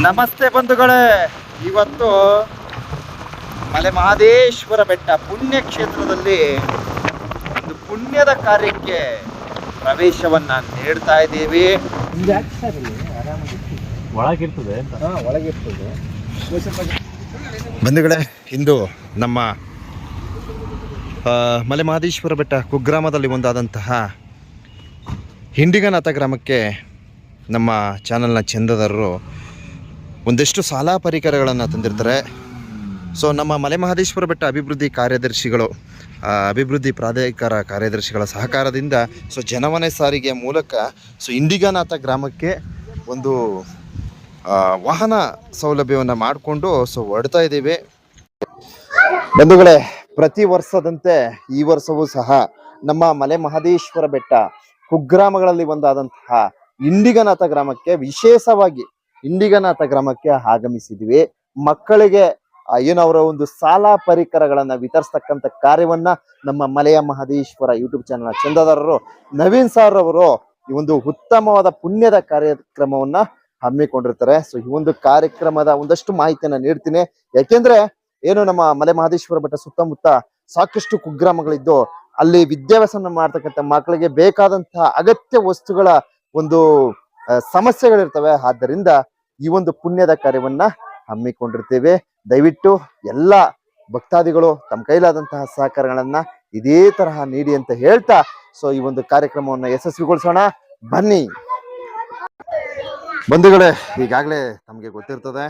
ನಮಸ್ತೆ ಬಂಧುಗಳೇ. ಇವತ್ತು ಮಲೆ ಮಹಾದೇಶ್ವರ ಬೆಟ್ಟ ಪುಣ್ಯ ಕ್ಷೇತ್ರದಲ್ಲಿ ಒಂದು ಪುಣ್ಯದ ಕಾರ್ಯಕ್ಕೆ ಪ್ರವೇಶವನ್ನ ನೀಡ್ತಾ ಇದ್ದೀವಿ. ಒಳಗಿರ್ತದೆ ಬಂಧುಗಳೇ ಇಂದು ನಮ್ಮ ಮಲೆ ಮಹದೇಶ್ವರ ಬೆಟ್ಟ ಕುಗ್ರಾಮದಲ್ಲಿ ಒಂದಾದಂತಹ ಹಿಂಡಿಗನಾಥ ಗ್ರಾಮಕ್ಕೆ ನಮ್ಮ ಚಾನಲ್ನ ಚಂದದಾರರು ಒಂದಷ್ಟು ಸಾಲ ಪರಿಕರಗಳನ್ನು ತಂದಿರ್ತಾರೆ. ಸೊ ನಮ್ಮ ಮಲೆ ಮಹದೇಶ್ವರ ಬೆಟ್ಟ ಅಭಿವೃದ್ಧಿ ಕಾರ್ಯದರ್ಶಿಗಳು ಅಭಿವೃದ್ಧಿ ಪ್ರಾಧಿಕಾರ ಕಾರ್ಯದರ್ಶಿಗಳ ಸಹಕಾರದಿಂದ ಸೊ ಜನಮನೆ ಸಾರಿಗೆ ಮೂಲಕ ಸೊ ಇಂಡಿಗಾನಾಥ ಗ್ರಾಮಕ್ಕೆ ಒಂದು ವಾಹನ ಸೌಲಭ್ಯವನ್ನು ಮಾಡಿಕೊಂಡು ಸೊ ಹೊಡ್ತಾ ಇದ್ದೀವಿ. ಬಂಧುಗಳೇ, ಪ್ರತಿ ವರ್ಷದಂತೆ ಈ ವರ್ಷವೂ ಸಹ ನಮ್ಮ ಮಲೆ ಮಹದೇಶ್ವರ ಬೆಟ್ಟ ಕುಗ್ರಾಮಗಳಲ್ಲಿ ಒಂದಾದಂತಹ ಇಂಡಿಗನಾಥ ಗ್ರಾಮಕ್ಕೆ ವಿಶೇಷವಾಗಿ ಇಂಡಿಗನಾಥ ಗ್ರಾಮಕ್ಕೆ ಆಗಮಿಸಿದ್ವಿ. ಮಕ್ಕಳಿಗೆ ಏನವರ ಒಂದು ಸಾಲ ಪರಿಕರಗಳನ್ನ ವಿತರಿಸ್ತಕ್ಕಂಥ ಕಾರ್ಯವನ್ನ ನಮ್ಮ ಮಲೆಯ ಮಹದೇಶ್ವರ ಯೂಟ್ಯೂಬ್ ಚಾನಲ್ ಚಂದಾದಾರರು ನವೀನ್ ಸರ್ ಅವರು ಈ ಒಂದು ಉತ್ತಮವಾದ ಪುಣ್ಯದ ಕಾರ್ಯಕ್ರಮವನ್ನ ಹಮ್ಮಿಕೊಂಡಿರ್ತಾರೆ. ಸೊ ಈ ಒಂದು ಕಾರ್ಯಕ್ರಮದ ಒಂದಷ್ಟು ಮಾಹಿತಿಯನ್ನ ನೀಡ್ತೀನಿ. ಯಾಕೆಂದ್ರೆ, ಏನು ನಮ್ಮ ಮಲೆ ಮಹದೇಶ್ವರ ಬೆಟ್ಟ ಸುತ್ತಮುತ್ತ ಸಾಕಷ್ಟು ಕುಗ್ರಾಮಗಳಿದ್ದು, ಅಲ್ಲಿ ವಿದ್ಯಾಭ್ಯಾಸವನ್ನು ಮಾಡ್ತಕ್ಕಂಥ ಮಕ್ಕಳಿಗೆ ಬೇಕಾದಂತಹ ಅಗತ್ಯ ವಸ್ತುಗಳ ಒಂದು ಸಮಸ್ಯೆಗಳಿರ್ತವೆ. ಆದ್ದರಿಂದ ಈ ಒಂದು ಪುಣ್ಯದ ಕಾರ್ಯವನ್ನ ಹಮ್ಮಿಕೊಂಡಿರ್ತೇವೆ. ದಯವಿಟ್ಟು ಎಲ್ಲ ಭಕ್ತಾದಿಗಳು ತಮ್ಮ ಕೈಲಾದಂತಹ ಸಹಕಾರಗಳನ್ನ ಇದೇ ತರಹ ನೀಡಿ ಅಂತ ಹೇಳ್ತಾ ಸೊ ಈ ಒಂದು ಕಾರ್ಯಕ್ರಮವನ್ನು ಯಶಸ್ವಿಗೊಳಿಸೋಣ. ಬನ್ನಿ. ಬಂಧುಗಳೇ, ಈಗಾಗಲೇ ತಮಗೆ ಗೊತ್ತಿರ್ತದೆ.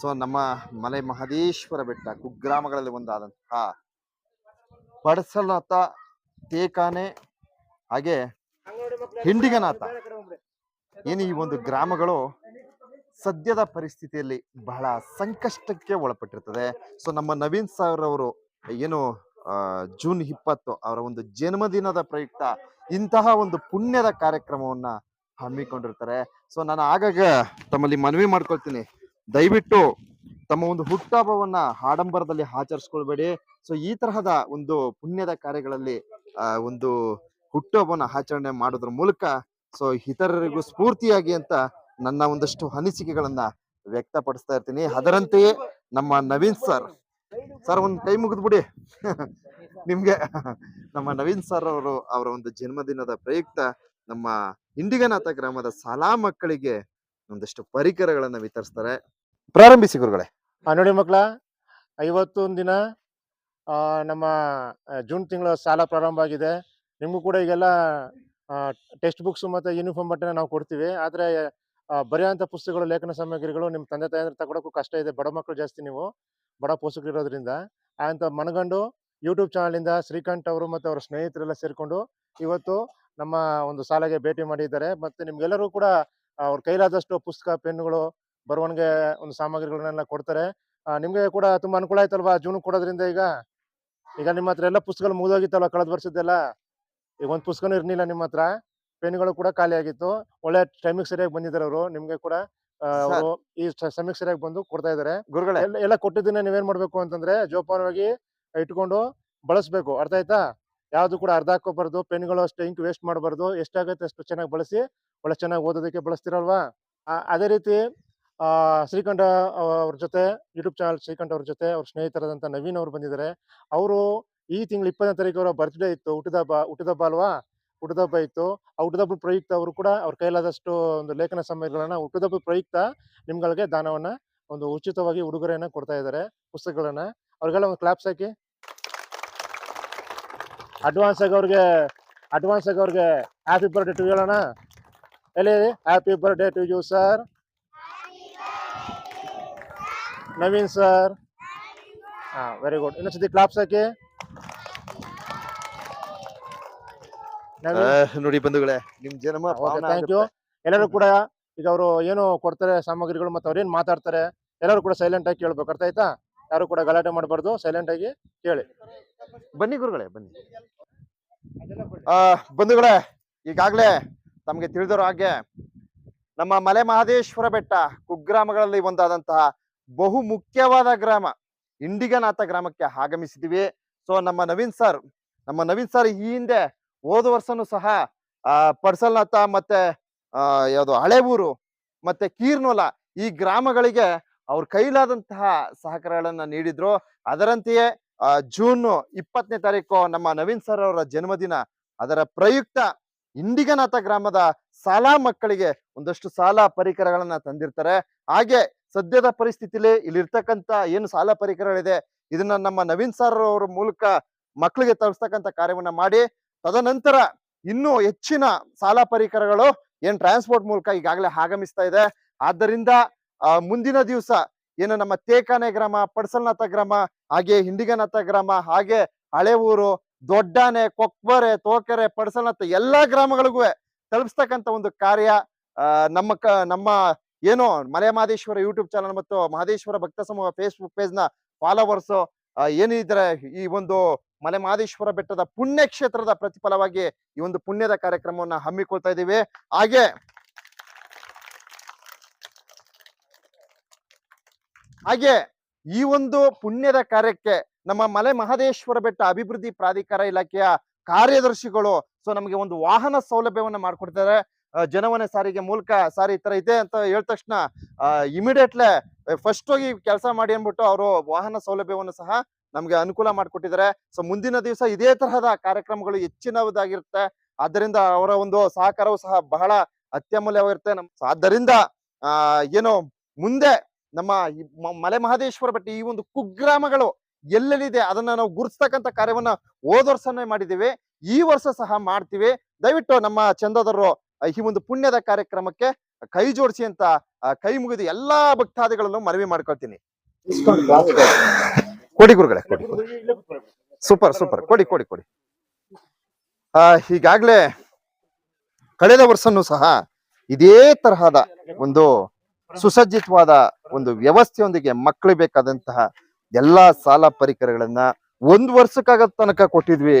ಸೊ ನಮ್ಮ ಮಲೆ ಮಹದೇಶ್ವರ ಬೆಟ್ಟ ಕುಗ್ರಾಮಗಳಲ್ಲಿ ಒಂದಾದಂತಹ ಪಡಸಲನಾಥ ತೇಕಾನೆ, ಹಾಗೆ ಹಿಂಡಿಗನಾಥ. ಏನು ಈ ಒಂದು ಗ್ರಾಮಗಳು? ಸದ್ಯದ ಪರಿಸ್ಥಿತಿಯಲ್ಲಿ ಬಹಳ ಸಂಕಷ್ಟಕ್ಕೆ ಒಳಪಟ್ಟಿರ್ತದೆ. ಸೊ, ನಮ್ಮ ನವೀನ್ ಸರ್ ಅವರು ಏನು ಜೂನ್ ಇಪ್ಪತ್ತು ಅವರ ಒಂದು ಜನ್ಮದಿನದ ಪ್ರಯುಕ್ತ ಇಂತಹ ಒಂದು ಪುಣ್ಯದ ಕಾರ್ಯಕ್ರಮವನ್ನ ಹಮ್ಮಿಕೊಂಡಿರ್ತಾರೆ. ಸೊ, ನಾನು ಆಗಾಗ ತಮ್ಮಲ್ಲಿ ಮನವಿ ಮಾಡ್ಕೊಳ್ತೀನಿ. ದಯವಿಟ್ಟು ತಮ್ಮ ಒಂದು ಹುಟ್ಟಹಬ್ಬವನ್ನ ಆಡಂಬರದಲ್ಲಿ ಆಚರಿಸ್ಕೊಳ್ಬೇಡಿ. ಸೊ, ಈ ತರಹದ ಒಂದು ಪುಣ್ಯದ ಕಾರ್ಯಗಳಲ್ಲಿ ಒಂದು ಹುಟ್ಟುಹಬ್ಬವನ್ನ ಆಚರಣೆ ಮಾಡೋದ್ರ ಮೂಲಕ, ಸೊ, ಇತರರಿಗೂ ಸ್ಫೂರ್ತಿಯಾಗಿ ಅಂತ ನನ್ನ ಒಂದಷ್ಟು ಅನಿಸಿಕೆಗಳನ್ನ ವ್ಯಕ್ತಪಡಿಸ್ತಾ ಇರ್ತೀನಿ. ಅದರಂತೆಯೇ ನಮ್ಮ ನವೀನ್ ಸರ್. ಸರ್ ಒಂದು ಕೈ ಮುಗಿದ್ಬಿಡಿ. ನಿಮ್ಗೆ ನಮ್ಮ ನವೀನ್ ಸರ್ ಅವರು ಅವರ ಒಂದು ಜನ್ಮದಿನದ ಪ್ರಯುಕ್ತ ನಮ್ಮ ಇಂಡಿಗನಾಥ ಗ್ರಾಮದ ಶಾಲಾ ಮಕ್ಕಳಿಗೆ ಒಂದಷ್ಟು ಪರಿಕರಗಳನ್ನ ವಿತರಿಸ್ತಾರೆ. ಪ್ರಾರಂಭಿಸಿ ಗುರುಗಳೇ. ಆ, ನೋಡಿ ಮಕ್ಕಳ ಐವತ್ತೊಂದು ದಿನ ನಮ್ಮ ಜೂನ್ ತಿಂಗಳ ಸಾಲ ಪ್ರಾರಂಭ ಆಗಿದೆ. ನಿಮಗೂ ಕೂಡ ಈಗೆಲ್ಲ ಟೆಕ್ಸ್ಟ್ ಬುಕ್ಸ್ ಮತ್ತು ಯೂನಿಫಾರ್ಮ್ ಬಟ್ಟೆನ ನಾವು ಕೊಡ್ತೀವಿ. ಆದರೆ ಬರೆಯೋಂಥ ಪುಸ್ತಕಗಳು, ಲೇಖನ ಸಾಮಗ್ರಿಗಳು ನಿಮ್ಮ ತಂದೆ ತಾಯಿ ತಗೊಳಕ್ಕೂ ಕಷ್ಟ ಇದೆ. ಬಡ ಮಕ್ಕಳು ಜಾಸ್ತಿ ನೀವು. ಬಡ ಪೋಷಕರು ಇರೋದ್ರಿಂದ ಅಂತ ಮನಗಂಡು ಯೂಟ್ಯೂಬ್ ಚಾನಲಿಂದ ಶ್ರೀಕಾಂತ್ ಅವರು ಮತ್ತು ಅವರ ಸ್ನೇಹಿತರೆಲ್ಲ ಸೇರಿಕೊಂಡು ಇವತ್ತು ನಮ್ಮ ಒಂದು ಶಾಲೆಗೆ ಭೇಟಿ ಮಾಡಿದ್ದಾರೆ. ಮತ್ತು ನಿಮ್ಗೆಲ್ಲರೂ ಕೂಡ ಅವ್ರ ಕೈಲಾದಷ್ಟು ಪುಸ್ತಕ ಪೆನ್ಗಳು ಬರವಣಿಗೆ ಒಂದು ಸಾಮಗ್ರಿಗಳನ್ನೆಲ್ಲ ಕೊಡ್ತಾರೆ. ನಿಮ್ಗೆ ಕೂಡ ತುಂಬಾ ಅನುಕೂಲ ಆಯ್ತಲ್ವಾ ಜೂನ್ ಕೊಡೋದ್ರಿಂದ ಈಗ? ಈಗ ನಿಮ್ಮ ಹತ್ರ ಎಲ್ಲ ಪುಸ್ತಕಗಳು ಮುಗಿದೋಗಿತ್ತಲ್ವ ಕಳೆದ ವರ್ಷದ್ದೆಲ್ಲ? ಈಗ ಒಂದು ಪುಸ್ತಕನೂ ಇರ್ಲಿಲ್ಲ ನಿಮ್ಮ ಹತ್ರ. ಪೆನ್ಗಳು ಕೂಡ ಖಾಲಿ ಆಗಿತ್ತು. ಒಳ್ಳೆ ಟೈಮಿಗೆ ಸರಿಯಾಗಿ ಬಂದಿದ್ದಾರೆ ಅವರು. ನಿಮ್ಗೆ ಕೂಡ. ಅವರು ಈ ಸಮಯಕ್ಕೆ ಸರಿಯಾಗಿ ಬಂದು ಕೊಡ್ತಾ ಇದಾರೆ ಗುರುಗಳೇ ಎಲ್ಲ ಕೊಟ್ಟಿದ್ದೀನಿ ಕೊಟ್ಟಿದ್ದನ್ನ ನೀವೇನ್ ಮಾಡ್ಬೇಕು ಅಂತಂದ್ರೆ ಜೋಪಾನವಾಗಿ ಇಟ್ಕೊಂಡು ಬಳಸ್ಬೇಕು. ಅರ್ಥ ಆಯ್ತಾ? ಯಾವ್ದು ಕೂಡ ಅರ್ಧ ಹಾಕೋಬಾರ್ದು ಪೆನ್ಗಳು ಅಷ್ಟು ಇಂಕ್ ವೇಸ್ಟ್ ಮಾಡಬಾರ್ದು. ಎಷ್ಟಾಗುತ್ತೆ ಅಷ್ಟು ಚೆನ್ನಾಗಿ ಬಳಸಿ ಒಳ್ಳೆ ಚೆನ್ನಾಗಿ ಓದೋದಕ್ಕೆ ಬಳಸ್ತಿರಲ್ವಾ? ಅದೇ ರೀತಿ ಆ ಶ್ರೀಕಂಠ ಅವ್ರ ಜೊತೆ ಯೂಟ್ಯೂಬ್ ಚಾನಲ್ ಶ್ರೀಕಂಠ ಅವ್ರ ಜೊತೆ ಅವ್ರ ಸ್ನೇಹಿತರಾದಂತ ನವೀನ್ ಅವ್ರು ಬಂದಿದ್ದಾರೆ. ಅವರು ಈ ತಿಂಗಳು ಇಪ್ಪತ್ತನೇ ತಾರೀಕು ಅವರ ಬರ್ತ್ಡೇ ಇತ್ತು. ಹುಟ್ಟಿದಬ್ಬ ಹುಟ್ಟಿದಬ್ಬ ಅಲ್ವಾ? ಹುಟ್ಟಿದಬ್ಬ ಇತ್ತು. ಆ ಹುಟ್ಟಿದಬ್ಬ ಪ್ರಯುಕ್ತ ಅವರು ಕೂಡ ಅವ್ರ ಕೈಲಾದಷ್ಟು ಒಂದು ಲೇಖನ ಸಮಯಗಳನ್ನ ಹುಟ್ಟಿದಬ್ಬ ಪ್ರಯುಕ್ತ ನಿಮ್ಗಳಿಗೆ ದಾನವನ್ನ, ಒಂದು ಉಚಿತವಾಗಿ ಉಡುಗೊರೆಯನ್ನ ಕೊಡ್ತಾ ಇದ್ದಾರೆ, ಪುಸ್ತಕಗಳನ್ನ. ಅವ್ರಿಗೆಲ್ಲ ಒಂದು ಕ್ಲಾಪ್ಸ್ ಹಾಕಿ. ಅಡ್ವಾನ್ಸ್ ಆಗಿ ಅವ್ರಿಗೆ, ಅಡ್ವಾನ್ಸ್ ಆಗಿ ಅವ್ರಿಗೆ ಹ್ಯಾಪಿ ಬರ್ಡೇ ಟು ಹೇಳೋಣ ಎಲ್ಲಿ happy birthday to you sir. Naveen sir. ಹಾಂ, ವೆರಿ ಗುಡ್. ಇನ್ನೊಂದ್ಸತಿ ಕ್ಲಾಪ್ಸ್ ಹಾಕಿ ನವೀನ್ ಆ, ನೋಡಿ ಬಂಧುಗಳೇ ನಿಮ್ ಜನ್ಮ ಥ್ಯಾಂಕ್ ಯು. ಎಲ್ಲರೂ ಕೂಡ ಈಗ ಅವರು ಏನು ಕೊಡ್ತಾರೆ ಸಾಮಗ್ರಿಗಳು ಮತ್ತೆ ಅವ್ರೇನ್ ಮಾತಾಡ್ತಾರೆ ಎಲ್ಲರೂ ಕೂಡ ಸೈಲೆಂಟ್ ಆಗಿ ಕೇಳ್ಬೇಕು ಅರ್ಥ ಆಯ್ತಾ? ಯಾರು ಕೂಡ ಗಲಾಟೆ ಮಾಡಬಾರ್ದು ಸೈಲೆಂಟ್ ಆಗಿ ಕೇಳಿ. ಬನ್ನಿ ಗುರುಗಳೇ ಬನ್ನಿ. ಆ ಬಂಧುಗಳೇ ಈಗಾಗಲೇ ತಮಗೆ ತಿಳಿದಿರೋ ಹಾಗೆ ನಮ್ಮ ಮಲೆ ಮಹದೇಶ್ವರ ಬೆಟ್ಟ ಕುಗ್ರಾಮಗಳಲ್ಲಿ ಒಂದಾದಂತಹ ಬಹು ಮುಖ್ಯವಾದ ಗ್ರಾಮ ಇಂಡಿಗನಾಥ ಗ್ರಾಮಕ್ಕೆ ಆಗಮಿಸಿದ್ವಿ. ಸೊ ನಮ್ಮ ನವೀನ್ ಸರ್ ನಮ್ಮ ನವೀನ್ ಸರ್ ಈ ಹಿಂದೆ ಹೋದ ವರ್ಷನೂ ಸಹ, ಆ, ಪರ್ಸಲ್ನಾಥ ಮತ್ತೆ ಯಾವುದು ಹಳೆ ಊರು ಮತ್ತೆ ಕೀರ್ನೋಲ ಈ ಗ್ರಾಮಗಳಿಗೆ ಅವ್ರ ಕೈಲಾದಂತಹ ಸಹಕಾರಗಳನ್ನ ನೀಡಿದ್ರು. ಅದರಂತೆಯೇ ಜೂನ್ ಇಪ್ಪತ್ತನೇ ತಾರೀಕು ನಮ್ಮ ನವೀನ್ ಸರ್ ಅವರ ಜನ್ಮದಿನ. ಅದರ ಪ್ರಯುಕ್ತ ಇಂಡಿಗನಾಥ ಗ್ರಾಮದ ಶಾಲಾ ಮಕ್ಕಳಿಗೆ ಒಂದಷ್ಟು ಸಾಲ ಪರಿಕರಗಳನ್ನ ತಂದಿರ್ತಾರೆ. ಹಾಗೆ ಸದ್ಯದ ಪರಿಸ್ಥಿತಿಲಿ ಇಲ್ಲಿರ್ತಕ್ಕಂಥ ಏನು ಸಾಲ ಪರಿಕರಗಳಿದೆ, ಇದನ್ನ ನಮ್ಮ ನವೀನ್ ಸರ್ ಅವರ ಮೂಲಕ ಮಕ್ಕಳಿಗೆ ತಲುಪಿಸ್ತಕ್ಕಂಥ ಕಾರ್ಯವನ್ನ ಮಾಡಿ ತದನಂತರ ಇನ್ನೂ ಹೆಚ್ಚಿನ ಸಾಲ ಪರಿಕರಗಳು ಏನ್ ಟ್ರಾನ್ಸ್ಪೋರ್ಟ್ ಮೂಲಕ ಈಗಾಗಲೇ ಆಗಮಿಸ್ತಾ ಇದೆ. ಆದ್ದರಿಂದ ಮುಂದಿನ ದಿವಸ ಏನು ನಮ್ಮ ತೇಕಾನೆ ಗ್ರಾಮ, ಪಡ್ಸಲ್ನಾಥ ಗ್ರಾಮ, ಹಾಗೆ ಹಿಂಡಿಗನಾಥ ಗ್ರಾಮ, ಹಾಗೆ ಹಳೆ ಊರು, ದೊಡ್ಡಾನೆ, ಕೊಕ್ಬರೆ, ತೋಕೆರೆ, ಪಡ್ಸಲ್ನಾಥ ಎಲ್ಲಾ ಗ್ರಾಮಗಳಿಗೂ ತಲುಪಿಸ್ತಕ್ಕಂಥ ಒಂದು ಕಾರ್ಯ ನಮ್ಮ ಕ, ನಮ್ಮ ಏನು ಮಲೆ ಮಹದೇಶ್ವರ ಯೂಟ್ಯೂಬ್ ಚಾನಲ್ ಮತ್ತು ಮಹದೇಶ್ವರ ಭಕ್ತ ಸಮೂಹ ಫೇಸ್ಬುಕ್ ಪೇಜ್ನ ಫಾಲೋವರ್ಸ್ ಏನಿದ್ರೆ ಈ ಒಂದು ಮಲೆ ಮಹದೇಶ್ವರ ಬೆಟ್ಟದ ಪುಣ್ಯ ಕ್ಷೇತ್ರದ ಪ್ರತಿಫಲವಾಗಿ ಈ ಒಂದು ಪುಣ್ಯದ ಕಾರ್ಯಕ್ರಮವನ್ನು ಹಮ್ಮಿಕೊಳ್ತಾ ಇದ್ದೀವಿ. ಹಾಗೆ ಹಾಗೆ ಈ ಒಂದು ಪುಣ್ಯದ ಕಾರ್ಯಕ್ಕೆ ನಮ್ಮ ಮಲೆ ಮಹದೇಶ್ವರ ಬೆಟ್ಟ ಅಭಿವೃದ್ಧಿ ಪ್ರಾಧಿಕಾರ ಇಲಾಖೆಯ ಕಾರ್ಯದರ್ಶಿಗಳು ಸೊ ನಮಗೆ ಒಂದು ವಾಹನ ಸೌಲಭ್ಯವನ್ನು ಮಾಡ್ಕೊಡ್ತಾರೆ ಜನವನ ಸಾರಿಗೆ ಮೂಲಕ ಸಾರಿ ಈ ತರ ಇದೆ ಅಂತ ಹೇಳಿದ ತಕ್ಷಣ ಇಮಿಡಿಯೇಟ್ಲೆ ಫಸ್ಟ್ ಹೋಗಿ ಕೆಲಸ ಮಾಡಿ ಅಂದ್ಬಿಟ್ಟು ಅವರು ವಾಹನ ಸೌಲಭ್ಯವನ್ನು ಸಹ ನಮ್ಗೆ ಅನುಕೂಲ ಮಾಡಿಕೊಟ್ಟಿದ್ದಾರೆ. ಸೊ, ಮುಂದಿನ ದಿವಸ ಇದೇ ತರಹದ ಕಾರ್ಯಕ್ರಮಗಳು ಹೆಚ್ಚಿನದಾಗಿರುತ್ತೆ. ಆದ್ದರಿಂದ ಅವರ ಒಂದು ಸಹಕಾರವು ಸಹ ಬಹಳ ಅತ್ಯಮೂಲ್ಯವಾಗಿರುತ್ತೆ. ನಮ್ ಆದ್ದರಿಂದ ಏನು ಮುಂದೆ ನಮ್ಮ ಮಲೆ ಮಹದೇಶ್ವರ ಬೆಟ್ಟ ಈ ಒಂದು ಕುಗ್ರಾಮಗಳು ಎಲ್ಲೆಲ್ಲಿದೆ ಅದನ್ನ ನಾವು ಗುರುತಿಸ್ತಕ್ಕಂಥ ಕಾರ್ಯವನ್ನ ಹೋದ ವರ್ಷನೇ ಮಾಡಿದ್ದೀವಿ. ಈ ವರ್ಷ ಸಹ ಮಾಡ್ತೀವಿ. ದಯವಿಟ್ಟು ನಮ್ಮ ಚಂದದರು ಈ ಒಂದು ಪುಣ್ಯದ ಕಾರ್ಯಕ್ರಮಕ್ಕೆ ಕೈ ಜೋಡಿಸಿ ಅಂತ ಕೈ ಮುಗಿದು ಎಲ್ಲಾ ಭಕ್ತಾದಿಗಳನ್ನು ಮನವಿ ಮಾಡ್ಕೊಳ್ತೀನಿ. ಕೊಡಿ ಗುರುಗಳೇ ಕೊಡಿ. ಸೂಪರ್ ಸೂಪರ್ ಕೊಡಿ ಕೊಡಿ ಕೊಡಿ. ಆ ಈಗಾಗ್ಲೇ ಕಳೆದ ವರ್ಷನೂ ಸಹ ಇದೇ ತರಹದ ಒಂದು ಸುಸಜ್ಜಿತವಾದ ಒಂದು ವ್ಯವಸ್ಥೆಯೊಂದಿಗೆ ಮಕ್ಕಳು ಬೇಕಾದಂತಹ ಎಲ್ಲಾ ಸಾಲ ಪರಿಕರಗಳನ್ನ ಒಂದ್ ವರ್ಷಕ್ಕಾಗ ತನಕ ಕೊಟ್ಟಿದ್ವಿ.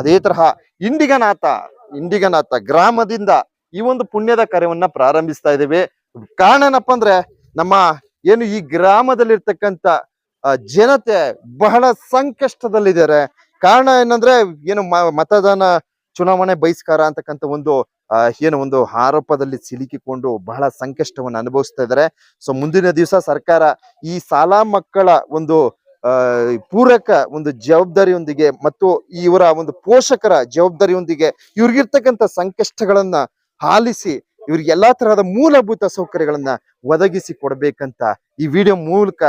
ಅದೇ ತರಹ ಇಂಡಿಗನಾಥ ಇಂಡಿಗನಾಥ ಗ್ರಾಮದಿಂದ ಈ ಒಂದು ಪುಣ್ಯದ ಕಾರ್ಯವನ್ನ ಪ್ರಾರಂಭಿಸ್ತಾ ಇದ್ದೀವಿ. ಕಾರಣ ಏನಪ್ಪಾ ಅಂದ್ರೆ ನಮ್ಮ ಏನು ಈ ಗ್ರಾಮದಲ್ಲಿರ್ತಕ್ಕಂಥ ಜನತೆ ಬಹಳ ಸಂಕಷ್ಟದಲ್ಲಿದ್ದಾರೆ. ಕಾರಣ ಏನಂದ್ರೆ, ಏನು ಮತದಾನ ಚುನಾವಣೆ ಬಹಿಷ್ಕಾರ ಅಂತಕ್ಕಂಥ ಒಂದು ಏನು ಒಂದು ಆರೋಪದಲ್ಲಿ ಸಿಲುಕಿಕೊಂಡು ಬಹಳ ಸಂಕಷ್ಟವನ್ನು ಅನುಭವಿಸ್ತಾ ಇದ್ದಾರೆ. ಸೊ ಮುಂದಿನ ದಿವಸ ಸರ್ಕಾರ ಈ ಶಾಲಾ ಮಕ್ಕಳ ಒಂದು ಪೂರಕ ಒಂದು ಜವಾಬ್ದಾರಿಯೊಂದಿಗೆ ಮತ್ತು ಇವರ ಒಂದು ಪೋಷಕರ ಜವಾಬ್ದಾರಿಯೊಂದಿಗೆ ಇವ್ರಿಗಿರ್ತಕ್ಕಂಥ ಸಂಕಷ್ಟಗಳನ್ನ ಆಲಿಸಿ, ಇವ್ರಿಗೆ ಎಲ್ಲಾ ತರಹದ ಮೂಲಭೂತ ಸೌಕರ್ಯಗಳನ್ನ ಒದಗಿಸಿ ಕೊಡ್ಬೇಕಂತ ಈ ವಿಡಿಯೋ ಮೂಲಕ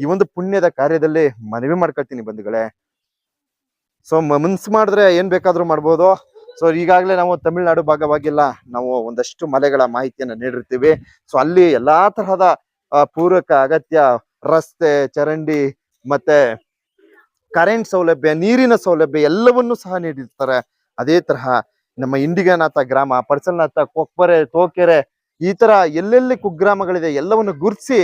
ಈ ಒಂದು ಪುಣ್ಯದ ಕಾರ್ಯದಲ್ಲಿ ಮನವಿ ಮಾಡ್ಕೊಳ್ತೀನಿ ಬಂಧುಗಳೇ. ಸೊ ಮನ್ಸು ಮಾಡಿದ್ರೆ ಏನ್ ಬೇಕಾದ್ರೂ ಮಾಡ್ಬೋದು. ಸೊ ಈಗಾಗಲೇ ನಾವು ತಮಿಳುನಾಡು ಭಾಗವಾಗಿಲ್ಲ. ನಾವು ಒಂದಷ್ಟು ಮಲೆಗಳ ಮಾಹಿತಿಯನ್ನು ನೀಡಿರ್ತೀವಿ. ಸೊ ಅಲ್ಲಿ ಎಲ್ಲಾ ತರಹದ ಪೂರಕ ಅಗತ್ಯ ರಸ್ತೆ, ಚರಂಡಿ ಮತ್ತೆ ಕರೆಂಟ್ ಸೌಲಭ್ಯ, ನೀರಿನ ಸೌಲಭ್ಯ ಎಲ್ಲವನ್ನೂ ಸಹ ನೀಡಿರ್ತಾರೆ. ಅದೇ ತರಹ ನಮ್ಮ ಇಂಡಿಗನಾಥ ಗ್ರಾಮ, ಪರ್ಸಲ್ನಾಥ ಕೊಪ್ಪರೆ ತೋಕೆರೆ ಈ ತರ ಎಲ್ಲೆಲ್ಲಿ ಕುಗ್ರಾಮಗಳಿದೆ ಎಲ್ಲವನ್ನು ಗುರುತಿಸಿ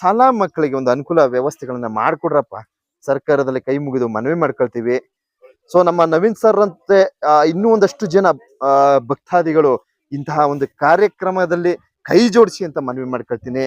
ಶಾಲಾ ಮಕ್ಕಳಿಗೆ ಒಂದು ಅನುಕೂಲ ವ್ಯವಸ್ಥೆಗಳನ್ನ ಮಾಡ್ಕೊಡ್ರಪ್ಪ. ಸರ್ಕಾರದಲ್ಲಿ ಕೈ ಮುಗಿದು ಮನವಿ ಮಾಡ್ಕೊಳ್ತೀವಿ. ಸೊ ನಮ್ಮ ನವೀನ್ ಸರ್ ಅಂತೆ ಇನ್ನೂ ಒಂದಷ್ಟು ಜನ ಭಕ್ತಾದಿಗಳು ಇಂತಹ ಒಂದು ಕಾರ್ಯಕ್ರಮದಲ್ಲಿ ಕೈ ಜೋಡಿಸಿ ಅಂತ ಮನವಿ ಮಾಡ್ಕೊಳ್ತೀನಿ.